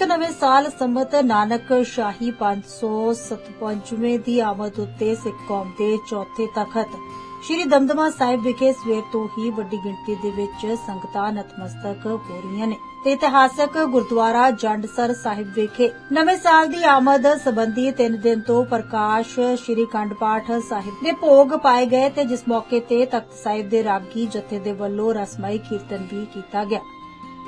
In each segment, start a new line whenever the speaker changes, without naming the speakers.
ਸਿੱਖ ਨਵੇਂ ਸਾਲ ਸੰਮਤ ਨਾਨਕ ਸ਼ਾਹੀ 557ਵੇਂ ਦੀ ਆਮਦ ਉੱਤੇ ਸਿੱਖ ਕੌਮ ਦੇ ਚੌਥੇ ਤਖਤ ਸ਼੍ਰੀ ਦਮਦਮਾ ਸਾਹਿਬ ਵਿਖੇ ਸਵੇਰ ਤੋਂ ਹੀ ਵੱਡੀ ਗਿਣਤੀ ਦੇ ਵਿੱਚ ਸੰਗਤਾਂ ਨਤਮਸਤਕ ਹੋ ਰਹੀਆਂ ਨੇ। ਤੇ ਇਤਿਹਾਸਕ ਗੁਰਦੁਆਰਾ ਜੰਡਸਰ ਸਾਹਿਬ ਵਿਖੇ ਨਵੇਂ ਸਾਲ ਦੀ ਆਮਦ ਸੰਬੰਧੀ 3 ਦਿਨ ਤੋਂ ਪ੍ਰਕਾਸ਼ ਸ਼੍ਰੀ ਖੰਡ ਪਾਠ ਸਾਹਿਬ ਦੇ ਭੋਗ ਪਾਏ ਗਏ ਤੇ ਜਿਸ ਮੌਕੇ ਤੇ ਤਖਤ ਸਾਹਿਬ ਦੇ ਰਾਗੀ ਜਥੇ ਦੇ ਵੱਲੋਂ ਰਸਮਾਈ ਕੀਰਤਨ ਵੀ ਕੀਤਾ ਗਿਆ।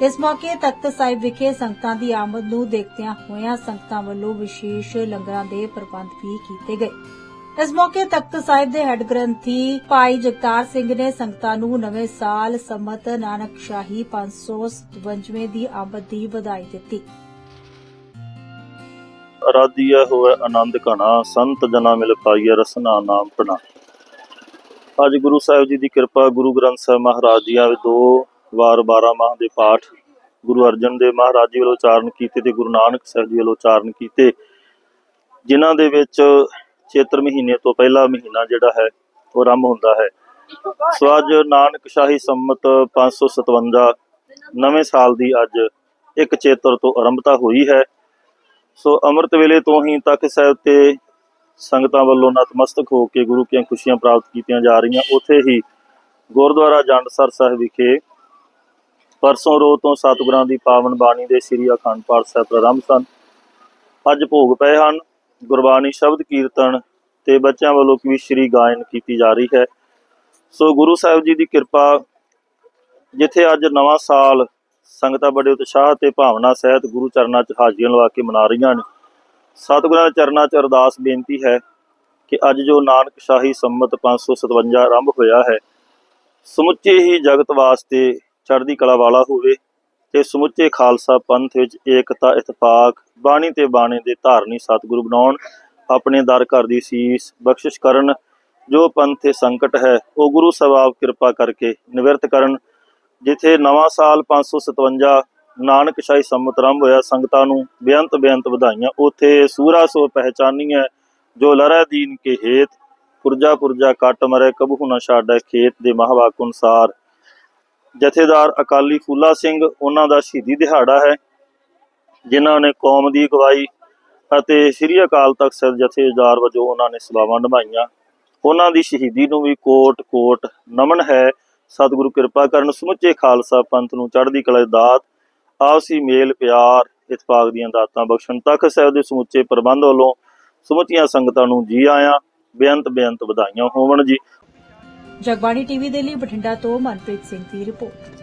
ਇਸ ਮੌਕੇ ਤਖਤ ਸਾਹਿਬ ਵਿਖੇ ਸੰਗਤਾਂ ਦੀ ਆਮਦ ਨੂੰ ਦੇਖਦਿਆਂ ਹੋਇਆਂ ਸੰਗਤਾਂ ਵੱਲੋਂ ਵਿਸ਼ੇਸ਼ ਲੰਗਰਾਂ ਦੇ ਪ੍ਰਬੰਧ ਵੀ ਕੀਤੇ ਗਏ। ਇਸ ਮੌਕੇ ਤਖਤ ਸਾਹਿਬ ਦੇ ਹੈੱਡ ਗ੍ਰੰਥੀ ਭਾਈ ਜਗਤਾਰ ਸਿੰਘ ਨੇ ਸੰਗਤਾਂ ਨੂੰ ਨਵੇਂ ਸਾਲ ਸੰਮਤ ਨਾਨਕ ਸ਼ਾਹੀ 557ਵੇਂ ਦੀ ਆਮਦ ਦੀ ਵਧਾਈ ਦਿੱਤੀ।
ਅਰਾਧੀਆ ਹੋਵੇ ਆਨੰਦ ਘਣਾ, ਸੰਤ ਜਨਾ ਮਿਲ ਪਾਈਐ ਰਸਨਾ ਨਾਮ ਪਣਾ। ਅੱਜ ਗੁਰੂ ਸਾਹਿਬ ਜੀ ਦੀ ਕਿਰਪਾ ਗੁਰੂ ਗ੍ਰੰਥ ਸਾਹਿਬ ਮਹਾਰਾਜ ਜੀ ਆਵੇ ਦੋ ਵਾਰ 12 ਮਾਹ ਦੇ ਪਾਠ ਗੁਰੂ ਅਰਜਨ ਦੇਵ ਮਹਾਰਾਜ ਜੀ ਵੱਲੋਂ ਉਚਾਰਨ ਕੀਤੇ ਤੇ ਗੁਰੂ ਨਾਨਕ ਸਾਹਿਬ ਜੀ ਵੱਲੋਂ ਉਚਾਰਨ ਕੀਤੇ, ਜਿਨ੍ਹਾਂ ਦੇ ਵਿੱਚ ਚੇਤਰ ਮਹੀਨੇ ਤੋਂ ਪਹਿਲਾ ਮਹੀਨਾ ਜਿਹੜਾ ਹੈ, ਉਹ ਆਰੰਭ ਹੁੰਦਾ ਹੈ। ਸੋ ਅੱਜ ਨਾਨਕ ਸ਼ਾਹੀ ਸੰਮਤ 557 ਨਵੇਂ ਸਾਲ ਦੀ ਅੱਜ ਇੱਕ ਚੇਤਰ ਤੋਂ ਆਰੰਭਤਾ ਹੋਈ ਹੈ। ਸੋ ਅੰਮ੍ਰਿਤ ਵੇਲੇ ਤੋਂ ਹੀ ਤਖਤ ਸਾਹਿਬ ਤੇ ਸੰਗਤਾਂ ਵੱਲੋਂ ਨਤਮਸਤਕ ਹੋ ਕੇ ਗੁਰੂ ਕੀਆਂ ਖੁਸ਼ੀਆਂ ਪ੍ਰਾਪਤ ਕੀਤੀਆਂ ਜਾ ਰਹੀਆਂ। ਉੱਥੇ ਹੀ ਗੁਰਦੁਆਰਾ ਜੰਡਸਰ ਸਾਹਿਬ ਵਿਖੇ ਪਰਸੋਂ ਰੋਜ਼ ਤੋਂ ਸਤਿਗੁਰਾਂ ਦੀ ਪਾਵਨ ਬਾਣੀ ਦੇ ਸ੍ਰੀ ਅਖੰਡ ਪਾਠ ਸਾਹਿਬ ਪ੍ਰਾਰੰਭ ਸਨ। ਅੱਜ ਭੋਗ ਪਏ ਹਨ। ਗੁਰਬਾਣੀ ਸ਼ਬਦ ਕੀਰਤਨ ਤੇ ਬੱਚਿਆਂ ਵੱਲੋਂ ਵੀ ਸ਼੍ਰੀ ਗਾਇਨ ਕੀਤੀ ਜਾ ਰਹੀ ਹੈ। ਸੋ ਗੁਰੂ ਸਾਹਿਬ ਜੀ ਦੀ ਕਿਰਪਾ, ਜਿੱਥੇ ਅੱਜ ਨਵਾਂ ਸਾਲ ਸੰਗਤਾਂ ਬੜੇ ਉਤਸ਼ਾਹ ਤੇ ਭਾਵਨਾ ਸਹਿਤ ਗੁਰੂ ਚਰਨਾਂ 'ਚ ਹਾਜ਼ਰੀਆਂ ਲਵਾ ਕੇ ਮਨਾ ਰਹੀਆਂ ਨੇ। ਸਤਿਗੁਰਾਂ ਦੇ ਚਰਨਾਂ 'ਚ ਅਰਦਾਸ ਬੇਨਤੀ ਹੈ ਕਿ ਅੱਜ ਜੋ ਨਾਨਕ ਸ਼ਾਹੀ ਸੰਮਤ 557 ਆਰੰਭ ਹੋਇਆ ਹੈ, ਸਮੁੱਚੇ ਹੀ ਜਗਤ ਵਾਸਤੇ ਚੜ੍ਹਦੀ ਕਲਾ ਵਾਲਾ ਹੋਵੇ ਤੇ ਸਮੁੱਚੇ ਖਾਲਸਾ ਪੰਥ ਵਿੱਚ ਏਕਤਾ ਇਤਫਾਕ ਬਾਣੀ ਤੇ ਬਾਣੇ ਦੇ ਧਾਰਨੀ ਸਤਿਗੁਰੂ ਬਣਾਉਣ ਆਪਣੇ ਦਰ ਘਰ ਦੀ ਸੀਸ ਬਖਸ਼ਿਸ਼ ਕਰਨ ਜੋ ਪੰਥ ਤੇ ਸੰਕਟ ਹੈ, ਉਹ ਗੁਰੂ ਸਾਹਿਬ ਕਿਰਪਾ ਕਰਕੇ ਨਿਵਰਤ ਕਰਨ, ਜਿੱਥੇ ਨਵਾਂ ਸਾਲ 557 ਨਾਨਕ ਸ਼ਾਹੀ ਸੰਮਤ ਰੰਭ ਹੋਇਆ, ਸੰਗਤਾਂ ਨੂੰ ਬੇਅੰਤ ਬੇਅੰਤ ਵਧਾਈਆਂ। ਉਥੇ ਸੂਰਾ ਸੋ ਹੈ, ਜੋ ਲਰੈ ਦੀਨ ਕੇ ਹੇਤ, ਪੁਰਜਾ ਪੁਰਜਾ ਕੱਟ ਮਰੇ ਕਬੂ ਨਾ ਛਾੜੈ ਖੇਤ ਦੇ ਮਹਾਵਾਕ ਅਨੁਸਾਰ ਜਥੇਦਾਰ ਅਕਾਲੀ ਫੂਲਾ ਸਿੰਘ, ਉਹਨਾਂ ਦਾ ਸ਼ਹੀਦੀ ਦਿਹਾੜਾ ਹੈ, ਜਿਨ੍ਹਾਂ ਨੇ ਕੌਮ ਦੀ ਅਗਵਾਈ ਅਤੇ ਸ੍ਰੀ ਅਕਾਲ ਤਖਤ ਸਾਹਿਬ ਜਥੇਦਾਰ ਵਜੋਂ ਉਹਨਾਂ ਨੇ ਸੇਵਾਵਾਂ ਨਿਭਾਈਆਂ। ਉਹਨਾਂ ਦੀ ਸ਼ਹੀਦੀ ਨੂੰ ਵੀ ਕੋਟ ਕੋਟ ਨਮਨ ਹੈ। ਸਤਿਗੁਰੂ ਕਿਰਪਾ ਕਰਨ ਸਮੁੱਚੇ ਖਾਲਸਾ ਪੰਥ ਨੂੰ ਚੜ੍ਹਦੀ ਕਲਾ ਦਾਤ, ਆਪਸੀ ਮੇਲ ਪਿਆਰ ਇਤਫਾਕ ਦੀਆਂ ਦਾਤਾਂ ਬਖਸ਼ਣ ਤਖਤ ਸਾਹਿਬ ਦੇ ਸਮੁੱਚੇ ਪ੍ਰਬੰਧ ਵੱਲੋਂ ਸਮੁੱਚੀਆਂ ਸੰਗਤਾਂ ਨੂੰ ਜੀ ਆਇਆਂ। ਬੇਅੰਤ ਬੇਅੰਤ ਵਧਾਈਆਂ ਹੋਵਣ ਜੀ।
ਜਗਬਾਣੀ ਟੀਵੀ ਦੇ ਲਈ ਬਠਿੰਡਾ ਤੋਂ ਮਨਪ੍ਰੀਤ ਸਿੰਘ ਦੀ ਰਿਪੋਰਟ।